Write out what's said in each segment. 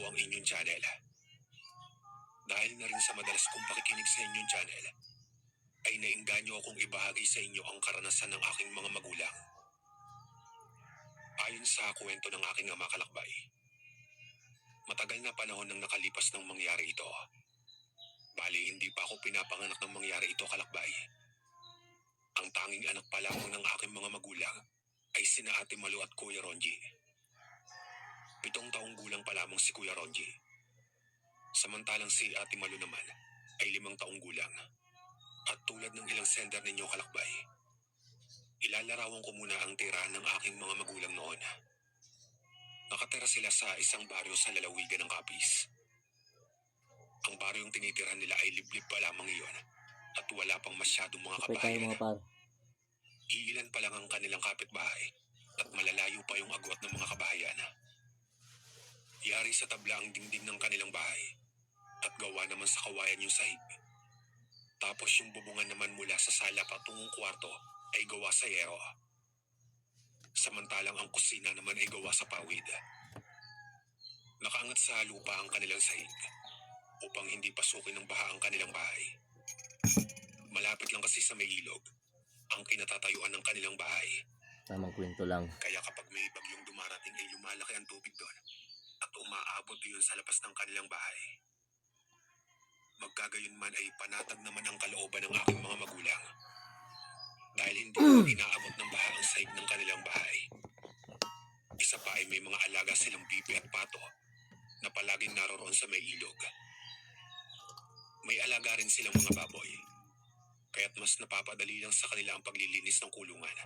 po ang inyong channel. Dahil na rin sa madalas kong pakikinig sa inyong channel, ay nainganyo akong ibahagi sa inyo ang karanasan ng aking mga magulang. Ayon sa kwento ng aking ama kalakbay, matagal na panahon nang nakalipas ng mangyari ito. Bali, hindi pa ako pinapanganak ng mangyari ito kalakbay. Ang tanging anak pa lamang ng aking mga magulang ay sina Ate Malu at Kuya Ronji. Pitong taong gulang pa lamang si Kuya Ronji. Samantalang si Ate Malu naman ay limang taong gulang. At tulad ng ilang sender ninyo kalakbay, ilalarawan ko muna ang tirahan ng aking mga magulang noon. Nakatira sila sa isang baryo sa lalawigan ng Capiz. Ang baryong tinitirahan nila ay liblib pa lamang iyon at wala pang masyadong mga Kapit tayo kabahayan. mga par. Iilan pa lang ang kanilang kapitbahay at malalayo pa yung agwat ng mga kabahayan. Yari sa tabla ang dingding ng kanilang bahay at gawa naman sa kawayan yung sahig. Tapos yung bubungan naman mula sa sala patungong kwarto ay gawa sa yero. Samantalang ang kusina naman ay gawa sa pawid. Nakaangat sa lupa ang kanilang sahig upang hindi pasukin ng baha ang kanilang bahay. Malapit lang kasi sa may ilog ang kinatatayuan ng kanilang bahay. Tamang kwento lang. Kaya kapag may bagyong dumarating ay lumalaki ang tubig doon at umaabot yun sa labas ng kanilang bahay. Magkagayon man ay panatag naman ang kalooban ng aking mga magulang. Dahil hindi naman inaabot ng baha ang sahig ng kanilang bahay. Isa pa ay may mga alaga silang bibi at pato na palaging naroroon sa may ilog. May alaga rin silang mga baboy. Kaya't mas napapadali lang sa kanila ang paglilinis ng kulungan.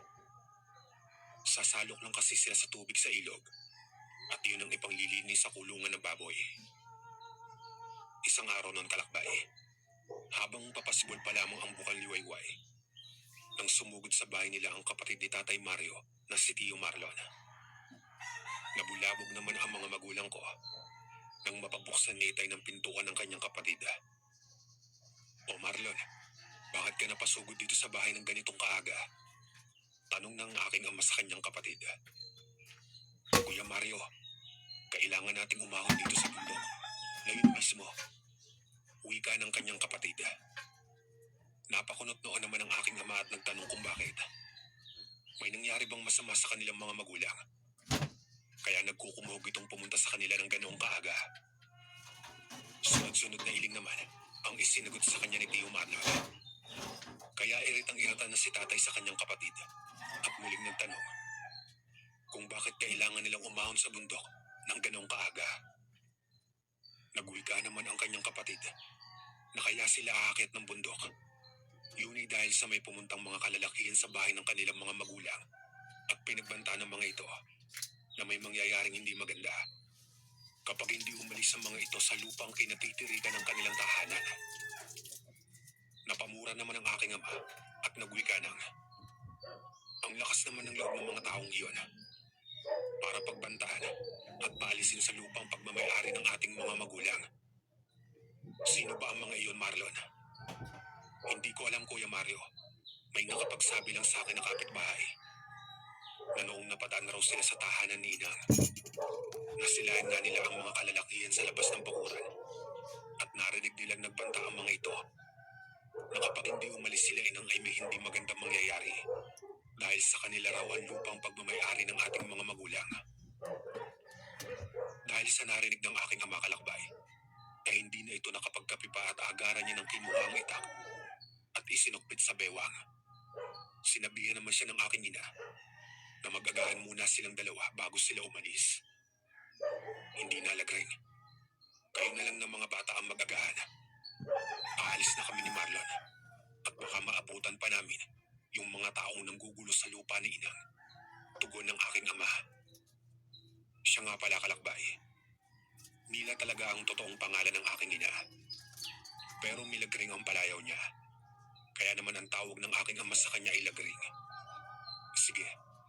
Sasalok lang kasi sila sa tubig sa ilog. At yun ang ipanglilinis sa kulungan ng baboy. Isang araw ng kalakbay, habang papasibol pa lamang ang bukal liwayway, nang sumugod sa bahay nila ang kapatid ni Tatay Mario na si Tio Marlon. Nabulabog naman ang mga magulang ko nang mapabuksan ni Itay ng pintuan ng kanyang kapatid. O Marlon, bakit ka napasugod dito sa bahay ng ganitong kaaga? Tanong ng aking ama sa kanyang kapatid. Kuya Mario, kailangan nating umahon dito sa bundok. Ngayon mismo. Wika ng kanyang kapatid. Napakunot noon naman ang aking ama at nagtanong kung bakit. May nangyari bang masama sa kanilang mga magulang? Kaya nagkukumog itong pumunta sa kanila ng ganoong kaaga. Sunod-sunod na iling naman ang isinagot sa kanya ni Tio Marlon. Kaya iritang iratan na si tatay sa kanyang kapatid at muling nagtanong kung bakit kailangan nilang umahon sa bundok ng ganong kaaga. Nagwika naman ang kanyang kapatid na kaya sila aakit ng bundok. Yun ay dahil sa may pumuntang mga kalalakihan sa bahay ng kanilang mga magulang at pinagbanta ng mga ito na may mangyayaring hindi maganda kapag hindi umalis ang mga ito sa lupang kinatitirikan ng kanilang tahanan. Napamura naman ang aking ama at nagwika ng ang lakas naman ng loob ng mga taong iyon para pagbantaan at paalisin sa lupang pagmamayari ng ating mga magulang. Sino ba ang mga iyon, Marlon? Hindi ko alam, Kuya Mario. May nakapagsabi lang sa akin na kapitbahay na noong napadaan raw sila sa tahanan ni Inang, nasilayan nga nila ang mga kalalakihan sa labas ng bakuran at narinig nilang nagbanta ang mga ito na kapag hindi umalis sila inang ay may hindi magandang mangyayari dahil sa kanila raw ang lupang pagmamayari ng ating mga magulang. Dahil sa narinig ng aking ama kalakbay, ay hindi na ito nakapagkapi pa at agaran niya ng kinuha ang itak at isinukpit sa bewang. Sinabihan naman siya ng aking ina na mag-agahan muna silang dalawa bago sila umalis. Hindi nalagring. Kayo na lang ng mga bata ang mag-agahan. Aalis na kami ni Marlon at baka maabutan pa namin yung mga taong nanggugulo sa lupa ni Inang. Tugon ng aking ama. Siya nga pala kalakbay. Mila talaga ang totoong pangalan ng aking ina. Pero milagring ang palayaw niya. Kaya naman ang tawag ng aking ama sa kanya ay lagring. Sige,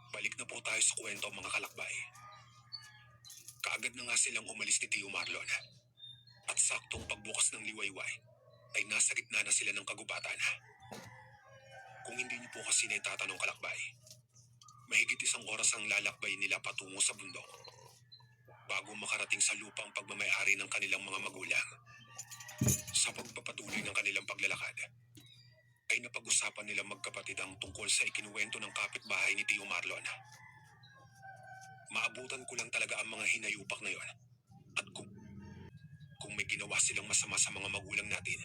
balik na po tayo sa kwento mga kalakbay. Kaagad na nga silang umalis ni Tio Marlon. At saktong pagbukas ng liwayway, ay nasa gitna na sila ng kagubatan. Kung hindi niyo po kasi na itatanong kalakbay, mahigit isang oras ang lalakbay nila patungo sa bundok. bago makarating sa lupa ang pagmamayari ng kanilang mga magulang. Sa pagpapatuloy ng kanilang paglalakad, ay napag-usapan nilang magkapatid ang tungkol sa ikinuwento ng kapitbahay ni Tio Marlon. Maabutan ko lang talaga ang mga hinayupak na yon. At kung, kung may ginawa silang masama sa mga magulang natin,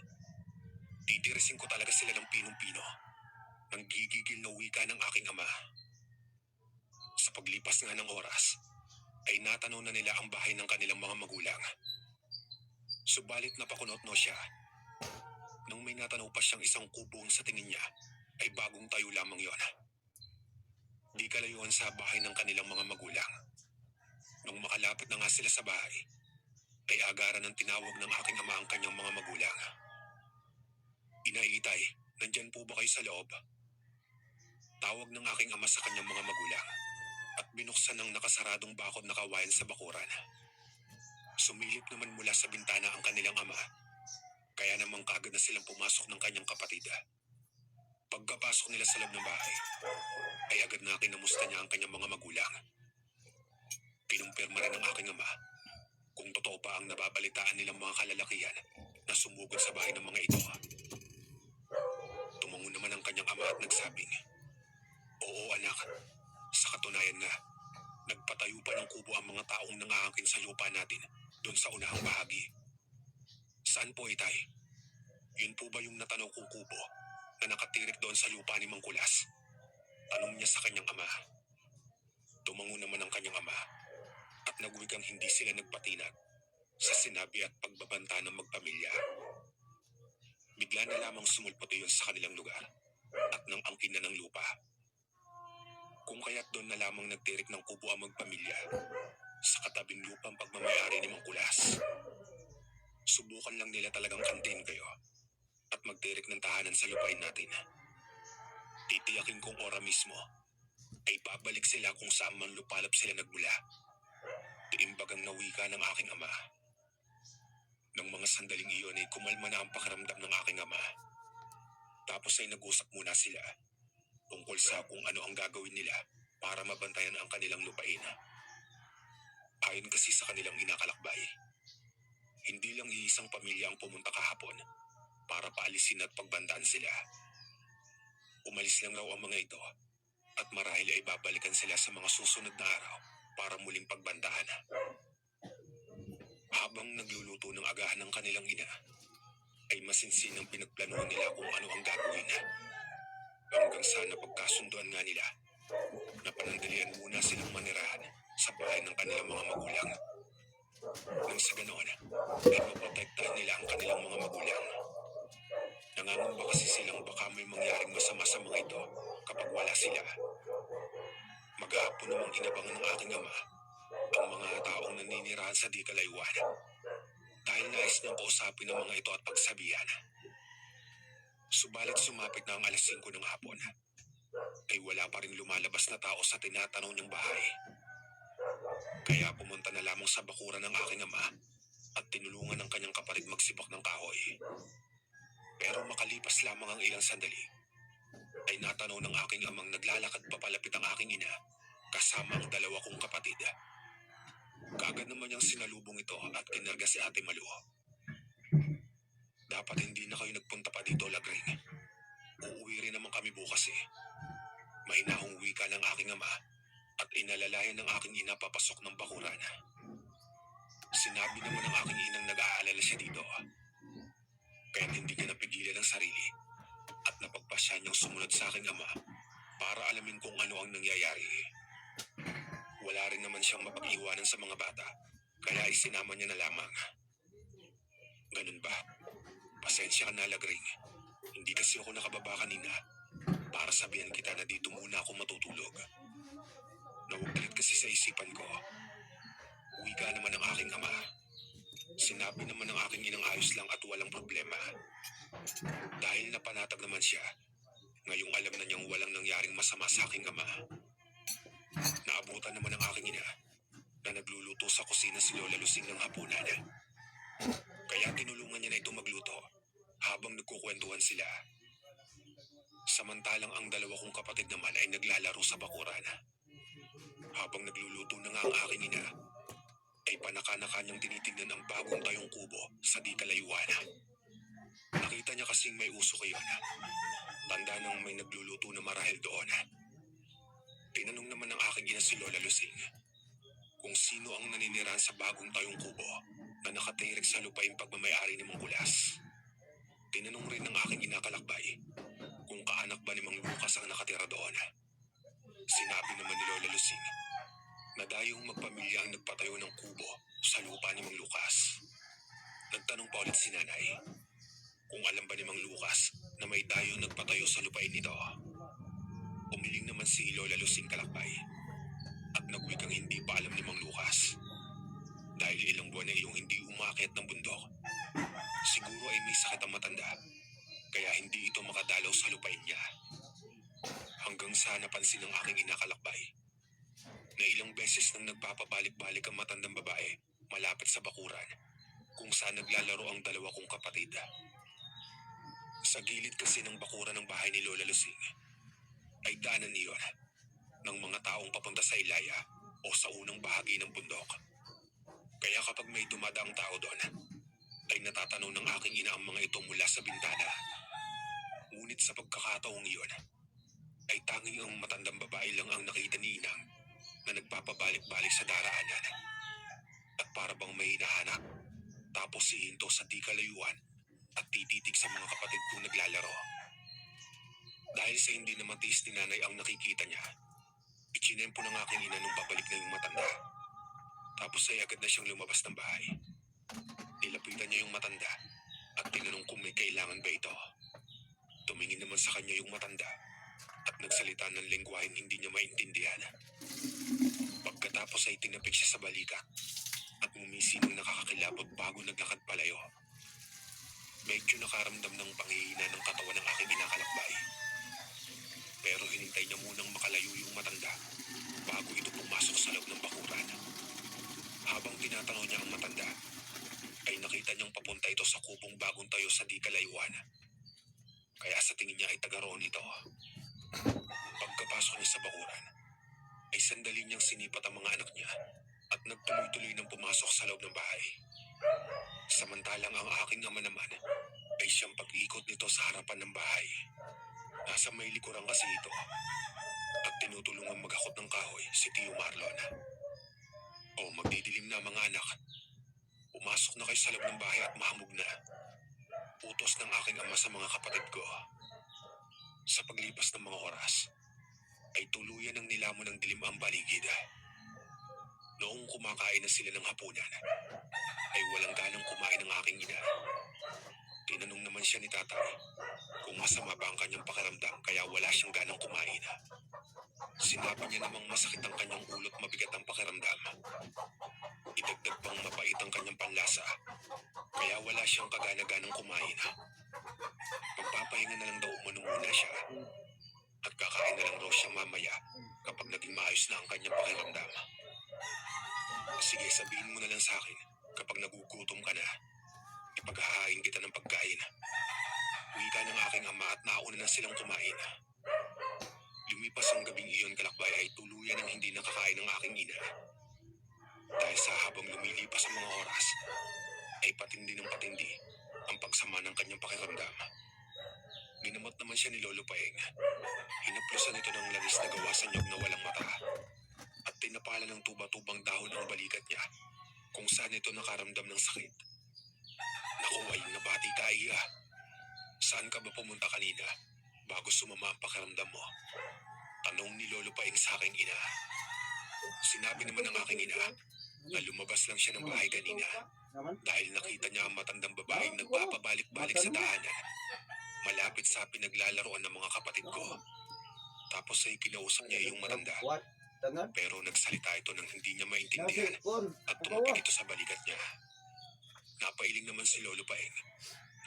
titirisin ko talaga sila ng pinong-pino. Nang gigigil na wika ng aking ama. Sa paglipas nga ng oras, ay natanaw na nila ang bahay ng kanilang mga magulang. Subalit napakunot no siya. Nang may natanaw pa siyang isang kubong sa tingin niya, ay bagong tayo lamang yon. Di kalayuan sa bahay ng kanilang mga magulang. Nung makalapit na nga sila sa bahay, ay agaran ng tinawag ng aking ama ang kanyang mga magulang. Inaitay, nandyan po ba kayo sa loob? Tawag ng aking ama sa kanyang mga magulang at binuksan ng nakasaradong bakod na kawayan sa bakuran. Sumilip naman mula sa bintana ang kanilang ama. Kaya namang kagad na silang pumasok ng kanyang kapatid. Pagkapasok nila sa loob ng bahay, ay agad na kinamusta niya ang kanyang mga magulang. Kinumpirma rin ng aking ama kung totoo pa ang nababalitaan nilang mga kalalakihan na sumugod sa bahay ng mga ito. Tumango naman ang kanyang ama at nagsabing, Oo anak, sa katunayan nga, nagpatayo pa ng kubo ang mga taong nangangkin sa lupa natin doon sa unahang bahagi. Saan po itay? Yun po ba yung natanaw kong kubo na nakatirik doon sa lupa ni Mang Kulas? Tanong niya sa kanyang ama. Tumango naman ang kanyang ama at nagwigang hindi sila nagpatinag sa sinabi at pagbabanta ng magpamilya. Bigla na lamang sumulpot yun sa kanilang lugar at nang angkin na ng lupa. Kung kaya't doon na lamang nagtirik ng kubo ang magpamilya sa katabing lupang pagmamayari ni Mang Kulas. Subukan lang nila talagang kantin kayo at magtirik ng tahanan sa lupain natin. Titiyakin kong ora mismo ay babalik sila kung saan man lupalap sila nagmula. Iimbagang nawika ng aking ama. Nang mga sandaling iyon ay kumalma na ang pakiramdam ng aking ama. Tapos ay nag-usap muna sila tungkol sa kung ano ang gagawin nila para mabantayan ang kanilang lupain. Ayon kasi sa kanilang inakalakbay, hindi lang iisang pamilya ang pumunta kahapon para paalisin at pagbandaan sila. Umalis lang raw ang mga ito at marahil ay babalikan sila sa mga susunod na araw para muling pagbandaan. Habang nagluluto ng agahan ng kanilang ina, ay masinsin ang pinagplanuhan nila kung ano ang gagawin. Hanggang sa napagkasunduan nga nila na sandali, ay natanaw ng aking amang naglalakad papalapit ang aking ina kasama ang dalawa kong kapatid. Kagad naman niyang sinalubong ito at kinarga si Ate Malu. Dapat hindi na kayo nagpunta pa dito, Lagring. Uuwi rin naman kami bukas eh. Mahinahong wika ng aking ama at inalalayan ng aking ina papasok ng bakuran. Sinabi naman ng aking inang nag-aalala siya dito. Kaya hindi ka napigilan ng sarili napagpasya niyang sumunod sa aking ama para alamin kung ano ang nangyayari. Wala rin naman siyang mapag-iwanan sa mga bata kaya isinama niya na lamang. Ganun ba? Pasensya ka na, Lagring. Hindi kasi ako nakababa kanina para sabihan kita na dito muna ako matutulog. Nawaglit kasi sa isipan ko. Uwi ka naman ng aking ama. Sinabi naman ng aking inang ayos lang at walang problema. Dahil napanatag naman siya, ngayong alam na niyang walang nangyaring masama sa aking ama. Naabutan naman ng aking ina na nagluluto sa kusina si Lola Lusing ng hapunan. Kaya tinulungan niya na ito magluto habang nagkukwentuhan sila. Samantalang ang dalawa kong kapatid naman ay naglalaro sa bakuran. Habang nagluluto na nga ang aking ina, ay panaka-naka niyang tinitignan ang bagong tayong kubo sa di kalayuan. Nakita niya kasing may usok yun. Tanda nang may nagluluto na marahil doon. Tinanong naman ng aking ina si Lola Lusing kung sino ang naninirahan sa bagong tayong kubo na nakatirik sa lupaing pagmamayari ni Mang Kulas. Tinanong rin ng aking inakalakbay kung kaanak ba ni Mang Lucas ang nakatira doon. Sinabi naman ni Lola Lusing na dayong magpamilya ang nagpatayo ng kubo sa lupa ni Mang Lucas. Nagtanong pa ulit si nanay kung alam ba ni Mang Lucas na may dayong nagpatayo sa lupain nito. Umiling naman si Lola Lusing Kalakbay at nagwikang hindi pa alam ni Mang Lucas. Dahil ilang buwan na iyong hindi umakyat ng bundok, siguro ay may sakit ang matanda kaya hindi ito makadalaw sa lupain niya. Hanggang sa napansin ng aking inakalakbay na ilang beses nang nagpapabalik-balik ang matandang babae malapit sa bakuran kung saan naglalaro ang dalawa kong kapatid. Sa gilid kasi ng bakuran ng bahay ni Lola Lusing ay daanan niyon ng mga taong papunta sa Ilaya o sa unang bahagi ng bundok. Kaya kapag may dumadaang tao doon, ay natatanaw ng aking ina ang mga ito mula sa bintana. Ngunit sa pagkakataong iyon, ay tanging ang matandang babae lang ang nakita ni Inang na nagpapabalik-balik sa daraanan. At para bang may hinahanap, tapos hihinto sa di kalayuan at tititig sa mga kapatid kong naglalaro. Dahil sa hindi na matiis ni nanay ang nakikita niya, ichinempo ng aking ina nung babalik na yung matanda. Tapos ay agad na siyang lumabas ng bahay. Nilapitan niya yung matanda at tinanong kung may kailangan ba ito. Tumingin naman sa kanya yung matanda at nagsalita ng lengguaheng hindi niya maintindihan. Pagkatapos ay tinapik siya sa balikat at ngumisi ng nakakakilabot bago naglakad palayo. Medyo nakaramdam ng panghihina ng katawan ng aking inakalakbay. Pero hinintay niya munang makalayo yung matanda bago ito pumasok sa loob ng bakuran. Habang tinatanaw niya ang matanda, ay nakita niyang papunta ito sa kubong bagong tayo sa di kalayuan. Kaya sa tingin niya ay taga roon ito. Pagkapasok niya sa bakuran, ay sandali niyang sinipat ang mga anak niya at nagtuloy-tuloy ng pumasok sa loob ng bahay. Samantalang ang aking ama naman ay siyang pag-ikot nito sa harapan ng bahay. Nasa may likuran kasi ito at tinutulungan maghakot ng kahoy si Tio Marlon. O magdidilim na mga anak. Pumasok na kayo sa loob ng bahay at mahamog na. Utos ng aking ama sa mga kapatid ko. Sa paglipas ng mga oras, ay tuluyan ng nilamon ng dilim ang baligid. Noong kumakain na sila ng hapunan, ay walang ganang kumain ng aking ina. Tinanong naman siya ni tatay kung masama ba ang kanyang pakiramdam kaya wala siyang ganang kumain. Sinabi niya namang masakit ang kanyang ulot mabigat ang pakiramdam. Idagdag pang mapait ang kanyang panlasa kaya wala siyang kagana-ganang kumain. Magpapahinga na lang daw umano siya at kakain na lang raw siya mamaya kapag naging maayos na ang kanyang pakiramdam. Sige, sabihin mo na lang sa akin kapag nagugutom ka na. Ipaghahain kita ng pagkain. Uwi ka ng aking ama at nauna na silang kumain. Lumipas ang gabing iyon kalakbay ay tuluyan ng hindi nakakain ng aking ina. Dahil sa habang lumilipas ang mga oras, ay patindi ng patindi ang pagsama ng kanyang pakiramdam. Ginamot naman siya ni Lolo Paeng. Hinaplusan ito ng langis na gawa sa nyog na walang mata. At tinapala ng tuba-tubang dahon ang balikat niya kung saan ito nakaramdam ng sakit. Naku, ay nabati ka iya. Saan ka ba pumunta kanina bago sumama ang pakiramdam mo? Tanong ni Lolo Paeng sa aking ina. Sinabi naman ng aking ina na lumabas lang siya ng bahay kanina dahil nakita niya ang matandang babaeng nagpapabalik-balik sa tahanan malapit sa pinaglalaroan ng mga kapatid ko. Tapos ay kinausap niya yung matanda pero nagsalita ito ng hindi niya maintindihan at tumapik ito sa balikat niya. Napailing naman si Lolo Paeng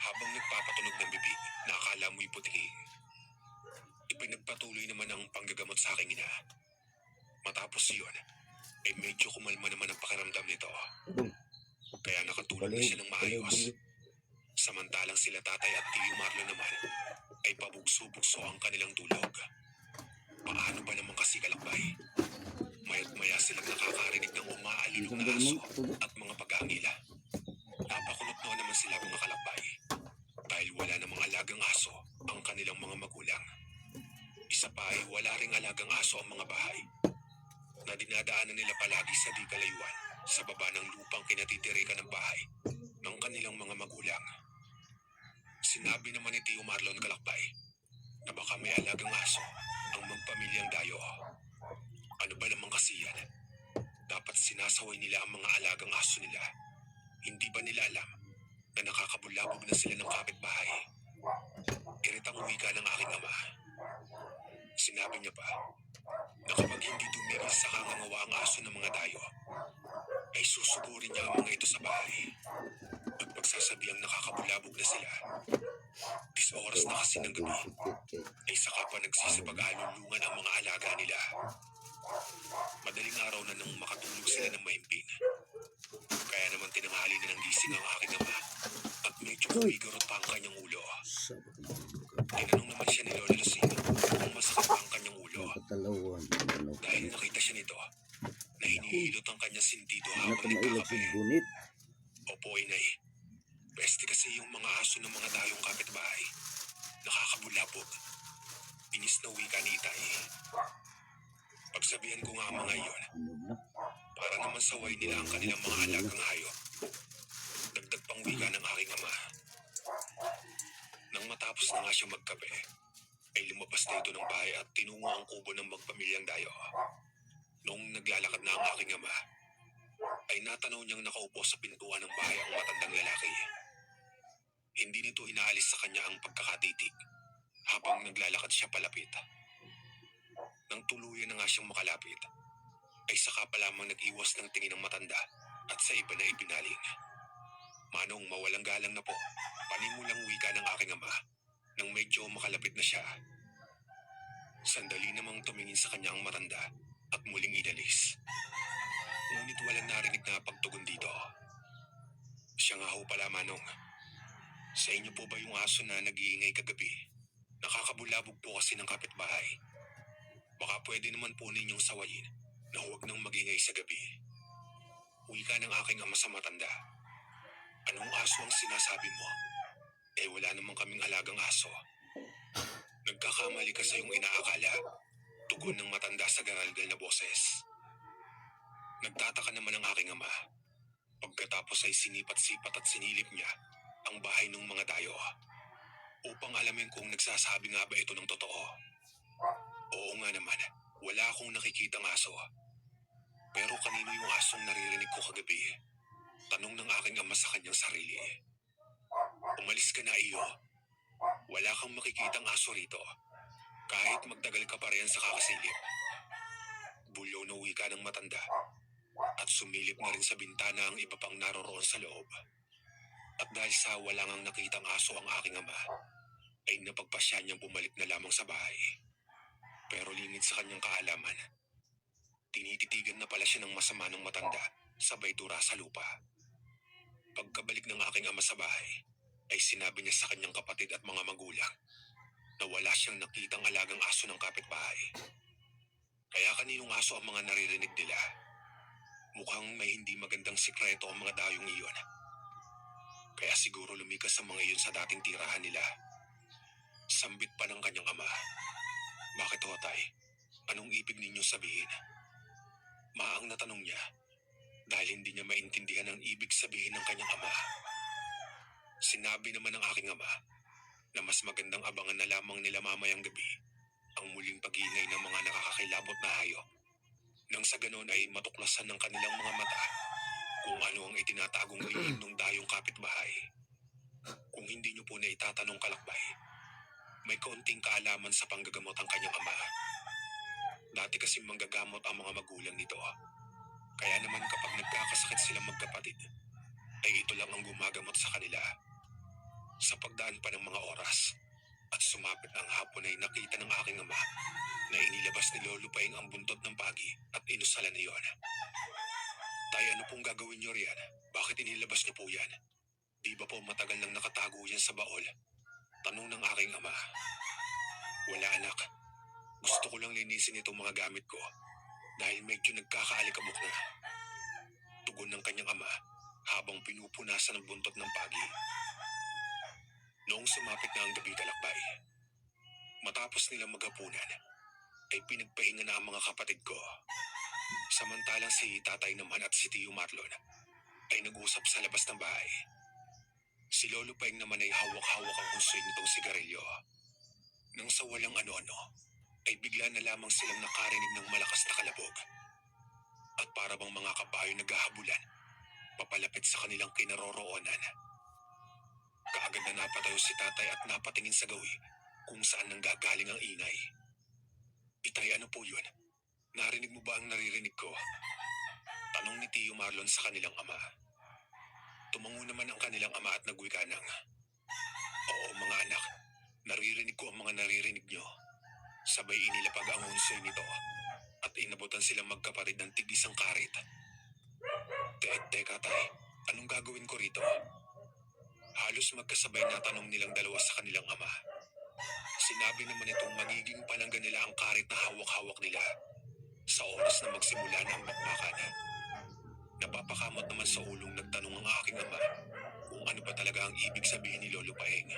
habang nagpapatunog ng bibig na akala mo'y puti. Ipinagpatuloy naman ang panggagamot sa aking ina. Matapos yun, ay medyo kumalma naman ang pakiramdam nito. Kaya nakatulog na siya ng maayos. Samantalang sila tatay at tiyo Marlon naman ay pabugso-bugso ang kanilang tulog. Paano ba naman kasi kalakbay? Maya't maya silang nakakarinig ng umaalilong Isang na aso at mga pag-aangila. Napakulot noon naman sila mga kalakbay dahil wala namang alagang aso ang kanilang mga magulang. Isa pa ay wala ring alagang aso ang mga bahay na dinadaanan nila palagi sa di kalayuan sa baba ng lupang kinatitirikan ng bahay ng kanilang mga magulang. Sinabi naman ni Tio Marlon Kalakbay na baka may alagang aso ang magpamilyang dayo. Ano ba naman kasi yan? Dapat sinasaway nila ang mga alagang aso nila. Hindi ba nila alam na nakakabulabog na sila ng kapitbahay? Iritang wika ng aking ama. Sinabi niya pa na kapag hindi tumigil sa kangangawa ang aso ng mga dayo, ay susugurin niya ang mga ito sa bahay. At pagsasabihang nakakabulabog na sila, dis oras na kasi ng gabi, ay saka pa nagsisipag-alulungan ang mga alaga nila. Madaling araw na nang makatulog sila ng mahimbing. Kaya naman tinanghali na ng gising ang aking ama at medyo kumigurot pa ang kanyang ulo. Tinanong naman siya ni Lola Lucina kung masakit pa ang kanyang ulo. Ano dahil nakita siya nito na hinihilot ang kanyang sintido Ano habang nagkakape. Opo, inay. Pweste kasi yung mga aso ng mga dayong kapitbahay. Nakakabulabog. Inis na wika ni Itay. Pagsabihan ko nga mga iyon, Inog na. para naman saway nila ang kanilang mga alagang hayop. Wika ng aking ama. Nang matapos na nga siya magkape, ay lumabas na ito ng bahay at tinungo ang kubo ng magpamilyang dayo. Noong naglalakad na ang aking ama, ay natanaw niyang nakaupo sa pintuan ng bahay ang matandang lalaki. Hindi nito inaalis sa kanya ang pagkakatitig habang naglalakad siya palapit. Nang tuluyan na nga siyang makalapit, ay saka pa lamang nag-iwas ng tingin ng matanda at sa iba na ibinaling. Manong mawalang galang na po, panimulang wika ng aking ama nang medyo makalapit na siya. Sandali namang tumingin sa kanya ang matanda at muling inalis. Ngunit walang narinig na pagtugon dito. Siya nga ho pala manong. Sa inyo po ba yung aso na nag-iingay kagabi? Nakakabulabog po kasi ng kapitbahay. Baka pwede naman po ninyong sawayin na huwag nang magingay sa gabi. Wika ng aking ama sa matanda. Anong aso ang sinasabi mo? Eh wala naman kaming alagang aso. Nagkakamali ka sa iyong inaakala. Tugon ng matanda sa garalgal na boses. Nagtataka naman ang aking ama. Pagkatapos ay sinipat-sipat at sinilip niya ang bahay ng mga dayo upang alamin kung nagsasabi nga ba ito ng totoo. Oo nga naman, wala akong nakikitang aso. Pero kanino yung asong naririnig ko kagabi? Tanong ng aking ama sa kanyang sarili. Umalis ka na iyo. Wala kang makikitang aso rito. Kahit magtagal ka pa riyan sa kakasilip. Bulyaw na wika ng matanda. At sumilip na rin sa bintana ang iba pang naroroon sa loob. At dahil sa wala ngang nakitang aso ang aking ama, ay napagpasya niyang bumalik na lamang sa bahay. Pero lingid sa kanyang kaalaman, tinititigan na pala siya ng masama ng matanda sabay tura sa lupa. Pagkabalik ng aking ama sa bahay, ay sinabi niya sa kanyang kapatid at mga magulang na wala siyang nakitang alagang aso ng kapitbahay. Kaya kaninong aso ang mga naririnig nila? Mukhang may hindi magandang sikreto ang mga dayong iyon. Kaya siguro lumikas sa mga iyon sa dating tirahan nila. Sambit pa ng kanyang ama. Bakit ho, tay? Anong ibig ninyo sabihin? Maang natanong niya dahil hindi niya maintindihan ang ibig sabihin ng kanyang ama. Sinabi naman ng aking ama na mas magandang abangan na lamang nila mamayang gabi ang muling pag-iingay ng mga nakakakilabot na hayop. Nang sa ganon ay matuklasan ng kanilang mga mata kung ano ang itinatagong lihim ng dayong kapitbahay. Kung hindi niyo po na itatanong kalakbay, may kaunting kaalaman sa panggagamot ang kanyang ama. Dati kasi manggagamot ang mga magulang nito. Kaya naman kapag nagkakasakit silang magkapatid, ay ito lang ang gumagamot sa kanila. Sa pagdaan pa ng mga oras, at sumapit ang hapon ay nakita ng aking ama na inilabas ni Lolo Paing ang buntot ng pagi at inusalan na iyon. Tay, ano pong gagawin niyo riyan? Bakit inilabas niyo po yan? Di ba po matagal nang nakatago yan sa baol? Tanong ng aking ama. Wala anak. Gusto ko lang linisin itong mga gamit ko. Dahil medyo nagkakaalikabok na. Tugon ng kanyang ama habang pinupunasan ang buntot ng pagi. Noong sumapit na ang gabi kalakbay, matapos nilang maghapunan, ay pinagpahinga na ang mga kapatid ko. Samantalang si tatay naman at si Tio Marlon ay nag-usap sa labas ng bahay. Si Lolo Paeng naman ay hawak-hawak ang husoy nitong sigarilyo. Nang sa walang ano-ano, ay bigla na lamang silang nakarinig ng malakas na kalabog. At para bang mga kabayo naghahabulan, papalapit sa kanilang kinaroroonan. Kaagad na napatayo si tatay at napatingin sa gawi kung saan nanggagaling ang ingay. Itay, ano po yun? Narinig mo ba ang naririnig ko? Tanong ni Tio Marlon sa kanilang ama. Tumango naman ang kanilang ama at nagwika ng, Oo mga anak, naririnig ko ang mga naririnig nyo. Sabay inilapag ang unsoy nito at inabutan silang magkaparid ng tigisang karit. Te, teka tay, anong gagawin ko rito? Halos magkasabay na tanong nilang dalawa sa kanilang ama. Sinabi naman itong magiging palangga nila ang karit na hawak-hawak nila sa oras na magsimula na ang bakbakan. Napapakamot naman sa ulong nagtanong ang aking ama kung ano ba talaga ang ibig sabihin ni Lolo Paeng.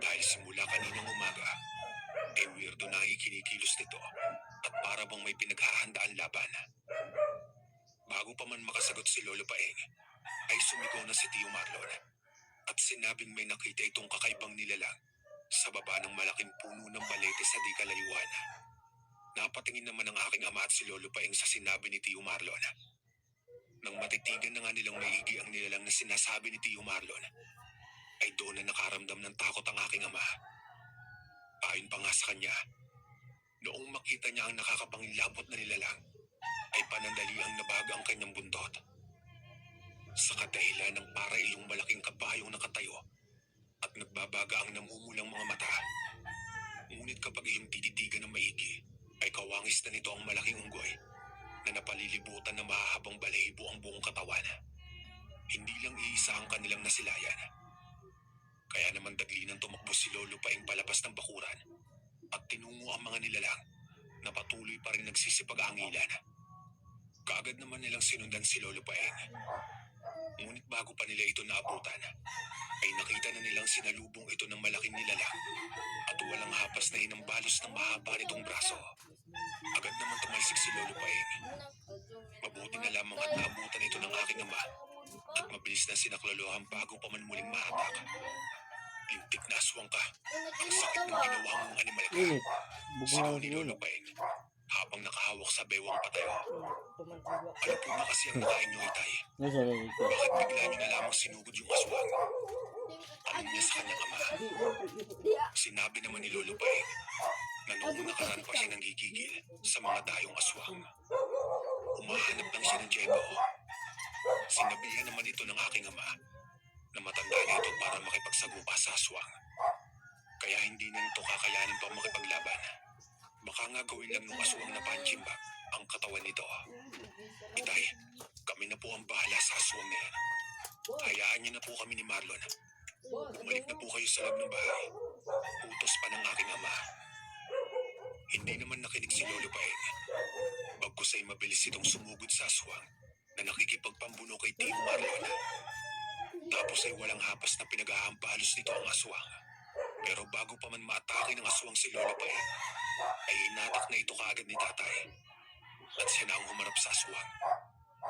Dahil simula kaninang umaga, ay weirdo na ikinikilos nito at para bang may pinaghahandaan laban. Bago pa man makasagot si Lolo Paeng, ay sumigaw na si Tio Marlon at sinabing may nakita itong kakaibang nilalang sa baba ng malaking puno ng balete sa di kalayuan. Napatingin naman ang aking ama at si Lolo Paeng sa sinabi ni Tio Marlon. Nang matitigan na nga nilang maigi ang nilalang na sinasabi ni Tio Marlon, ay doon na nakaramdam ng takot ang aking ama. Ayon pa nga sa kanya, noong makita niya ang nakakapangilabot na nilalang, ay panandali ang nabaga ang kanyang buntot. Sa kadahilan ng para ilong malaking kabayong nakatayo at nagbabaga ang namumulang mga mata. Ngunit kapag iyong tititigan ng maigi, ay kawangis na nito ang malaking unggoy na napalilibutan ng mahahabang balahibo ang buong katawan. Hindi lang iisa ang kanilang nasilayan. Kaya naman dagli nang tumakbo si Lolo paing palabas ng bakuran at tinungo ang mga nilalang na patuloy pa rin nagsisipag-angilan. Kaagad naman nilang sinundan si Lolo Paeng. Ngunit bago pa nila ito naabutan, ay nakita na nilang sinalubong ito ng malaking nilalang at walang hapas na hinambalos ng mahaba nitong braso. Agad naman tumalsik si Lolo Paeng. Mabuti na lamang at naabutan ito ng aking ama at mabilis na sinaklolohan bago pa man muling mahatak. Lintik na aswang ka. Ang sakit ng ginawa mong animal ka. Init. Sigaw Bugnaw ni. Lolo Paeng habang nakahawak sa bewang patayo. Ano po ba kasi ang nakain niyo, Itay? Nasa narinig ko. Bakit bigla niyo na lamang sinugod yung aswang? Tanong niya sa kanyang ama. Sinabi naman ni Lolo Paeng na noong nakaraan pa siya nanggigigil sa mga dayong aswang. Umahanap lang siya ng Jebo. Sinabihan naman ito ng aking ama na matanda na ito para makipagsagupa sa aswang. Kaya hindi na nito kakayanin pang makipaglaban. Baka nga gawin lang ng aswang na punching bag ang katawan nito. Itay, kami na po ang bahala sa aswang na yan. Hayaan niyo na po kami ni Marlon. Bumalik na po kayo sa loob ng bahay. Utos pa ng aking ama. Hindi naman nakinig si Lolo Paeng. Bagkus ay mabilis itong sumugod sa aswang na nakikipagpambuno kay Tio Marlon. Tapos ay walang hapas na pinaghahampalos nito ang aswang. Pero bago pa man maatake ng aswang si Lolo Paeng, ay hinatak na ito kaagad ni tatay. At siya na ang humarap sa aswang.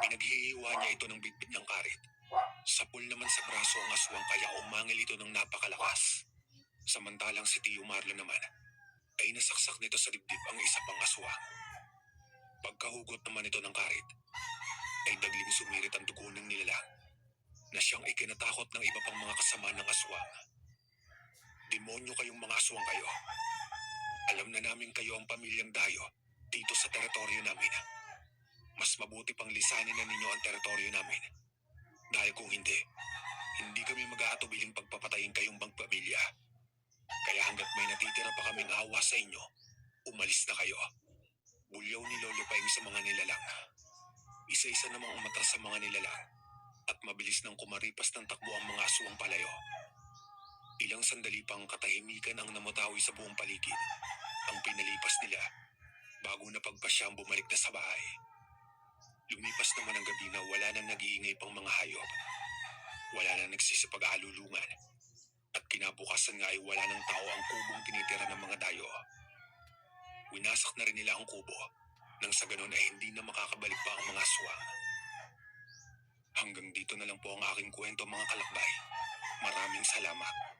Pinaghihiwa niya ito ng bitbit ng karit. Sapul naman sa braso ang aswang kaya umangil ito ng napakalakas. Samantalang si Tio Marlon naman ay nasaksak nito sa dibdib ang isa pang aswang. Pagkahugot naman ito ng karit, ay dagling sumirit ang dugo ng nilalang na siyang ikinatakot ng iba pang mga kasama ng aswang. Demonyo kayong mga aswang kayo. Alam na namin kayo ang pamilyang dayo dito sa teritoryo namin. Mas mabuti pang lisanin na ninyo ang teritoryo namin. Dahil kung hindi, hindi kami mag-aatubiling pagpapatayin kayong bang pamilya. Kaya hanggat may natitira pa kaming awa sa inyo, umalis na kayo. Bulyaw ni Lolo Paeng sa mga nilalang. Isa-isa namang umatras sa mga nilalang at mabilis nang kumaripas ng takbo ang mga aswang palayo. Ilang sandali pang katahimikan ang namutawi sa buong paligid. Ang pinalipas nila bago na pagpasyang bumalik na sa bahay. Lumipas naman ang gabi na wala nang nag-iingay pang mga hayop. Wala nang nagsisipag-alulungan. At kinabukasan nga ay wala nang tao ang kubong tinitira ng mga dayo. Winasak na rin nila ang kubo nang sa ganun ay hindi na makakabalik pa ang mga aswang. Hanggang dito na lang po ang aking kwento mga kalakbay. Maraming salamat.